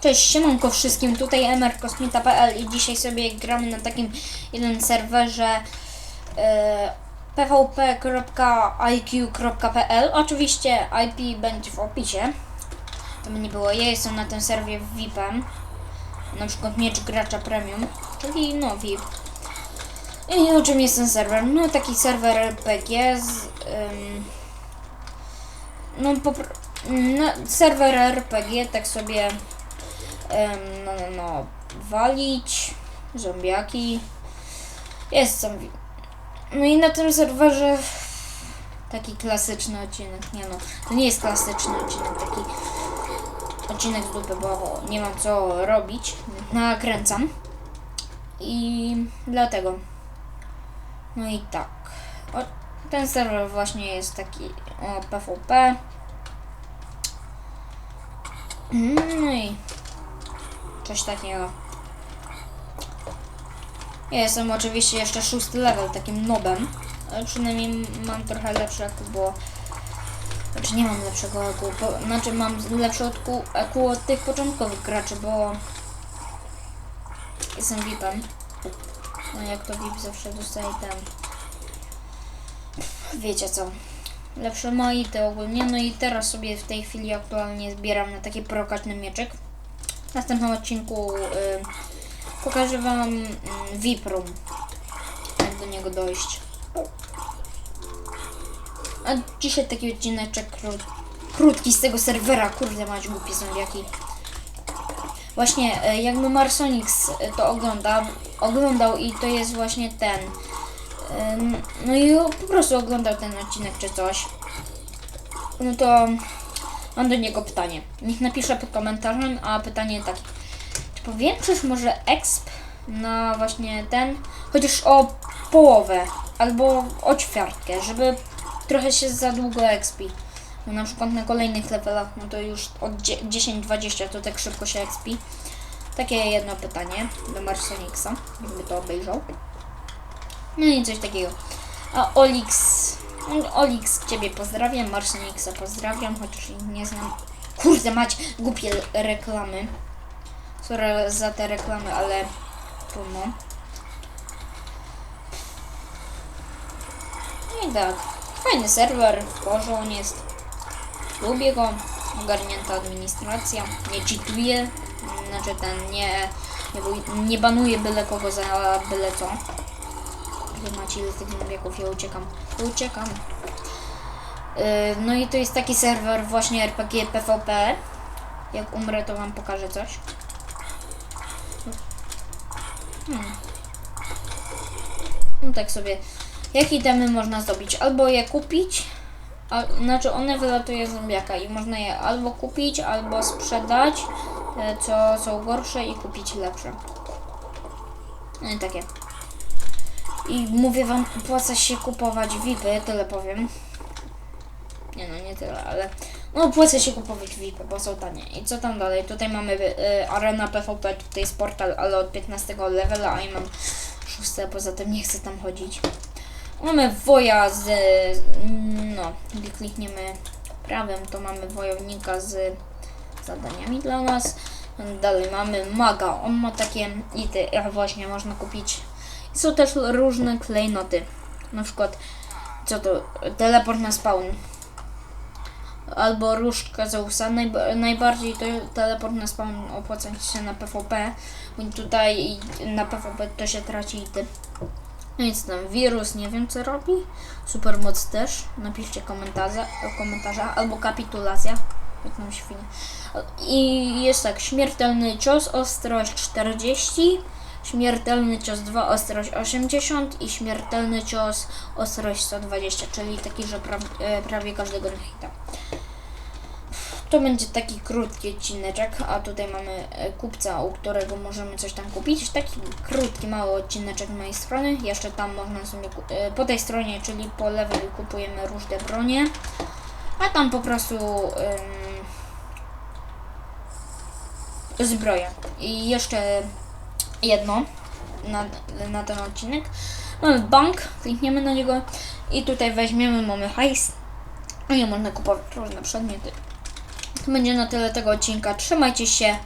Cześć, siemanko wszystkim, tutaj mrkosmita.pl i dzisiaj sobie gramy na takim jednym serwerze e, pvp.iq.pl Oczywiście IP będzie w opisie, to by nie było. Ja jestem na tym serwie VIP-em, na przykład miecz gracza premium, czyli no VIP. I o czym jest ten serwer? No taki serwer RPG z... no, popr- no, serwer RPG, tak sobie no, no, no, walić, zombiaki. Jest zombie. No i na tym serwerze taki klasyczny odcinek, nie no, to nie jest klasyczny odcinek, taki odcinek z dupy, bo nie mam co robić, nakręcam i dlatego. No i tak, o, ten serwer właśnie jest taki o PvP. No i coś takiego. Ja jestem oczywiście jeszcze szósty level, takim nobem. Ale przynajmniej mam trochę lepsze EQ, bo... Znaczy nie mam lepszego EQ, bo... Znaczy mam lepsze EQ, EQ od tych początkowych graczy, bo... Jestem VIPem. No jak to VIP zawsze dostaje ten... Wiecie co. Lepsze moi te ogólnie. No i teraz sobie w tej chwili aktualnie zbieram na taki prokaczny mieczyk. W następnym odcinku y, pokażę wam y, VIP room. Jak do niego dojść. A dzisiaj taki odcineczek kró- krótki z tego serwera. Kurde mać głupie zombiaki. Właśnie y, jakby Marsonix y, to ogląda, oglądał i to jest właśnie ten. Ym, No i po prostu oglądał ten odcinek czy coś. No to mam do niego pytanie. Niech napisze pod komentarzem, a pytanie takie. Czy powiększysz może exp na właśnie ten, chociaż o połowę, albo o ćwiartkę, żeby trochę się za długo expi. No na przykład na kolejnych levelach, no to już od dzie- 10-20 to tak szybko się expi. Takie jedno pytanie do Marsonixa, jakby to obejrzał. No i coś takiego. A Olix. Olix ciebie pozdrawiam, Marsonixa pozdrawiam, chociaż nie znam. Kurde mać, głupie reklamy. Sorry za te reklamy, ale trudno. No i tak. Fajny serwer, w on jest. Lubię go. Ogarnięta administracja. Nie cheatuje. Znaczy ten nie, nie, nie banuje byle kogo za byle co. Wy macie ile tych zombiaków, ja uciekam. Ja uciekam. Yy, no i to jest taki serwer właśnie RPG PvP. Jak umrę, to wam pokażę coś. Hmm. No tak sobie. Jakie itemy można zdobyć? Albo je kupić, a, znaczy one wylatuje z zombiaka i można je albo kupić, albo sprzedać, e, co są gorsze i kupić lepsze. No i takie. I mówię wam, opłaca się kupować VIPy, tyle powiem. Nie no, nie tyle, ale... No opłaca się kupować VIPy, bo są tanie. I co tam dalej? Tutaj mamy y, arena PvP, tutaj jest portal, ale od 15 levela, a ja mam 6, poza tym nie chcę tam chodzić. Mamy woja z... No, gdy klikniemy prawym, to mamy wojownika z zadaniami dla nas. Dalej mamy maga, on ma takie ity, właśnie można kupić są też różne klejnoty. Na przykład, co to? Teleport na spawn. Albo różdżka Zeusa. Najba- najbardziej to teleport na spawn opłaca się na PvP. Bo tutaj na PvP to się traci ity. No więc tam wirus, nie wiem co robi. Supermoc też. Napiszcie komentarza, komentarza albo kapitulacja. Jak nam świnie. I jest tak, śmiertelny cios, ostrość 40. Śmiertelny cios 2, ostrość 80 i śmiertelny cios, ostrość 120, czyli taki, że pra, e, prawie każdego hita. To będzie taki krótki odcineczek, a tutaj mamy e, kupca, u którego możemy coś tam kupić. Taki krótki, mały odcineczek mojej strony. Jeszcze tam można sobie e, po tej stronie, czyli po lewej kupujemy różne bronie, a tam po prostu ym, zbroję. I jeszcze jedno na, na ten odcinek. Mamy bank, klikniemy na niego i tutaj weźmiemy, mamy hajs. I można kupować różne przedmioty. To będzie na tyle tego odcinka. Trzymajcie się.